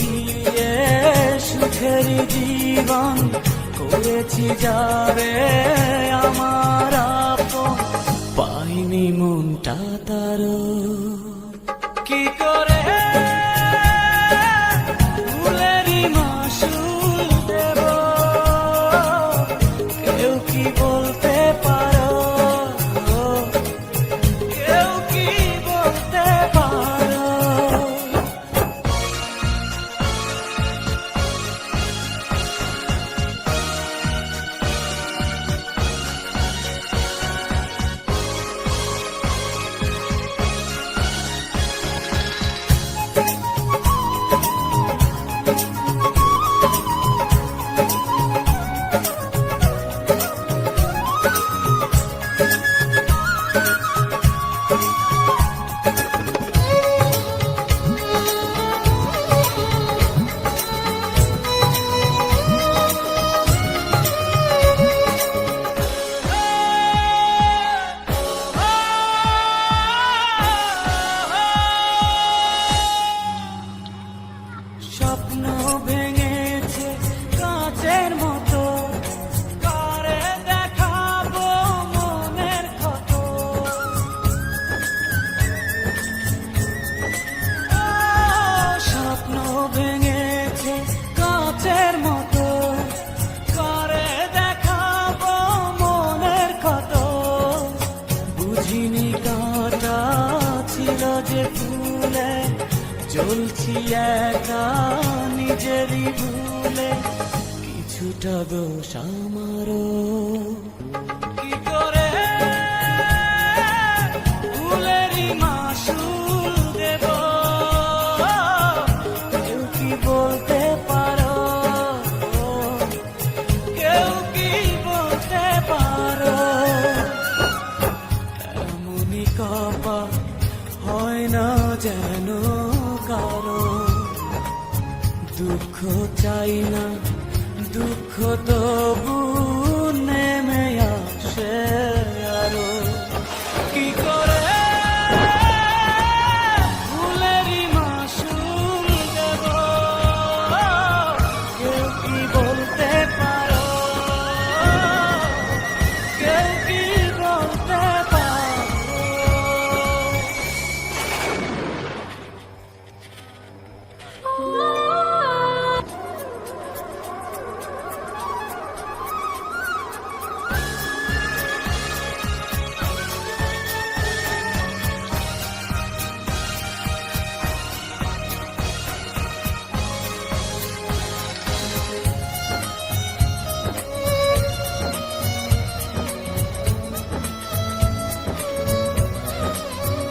গিয়ে সুখের জীবন করেছি যাবে। স্বপ্ন ভেঙেছে। রজনী কাঁটা ছিল যে ফুলে চলছি একা নিজেরই ভুলে। কিছুটা দোষ আমারও। কাপা হয় না যেন কারও। দুঃখ চাই না দুঃখ তবু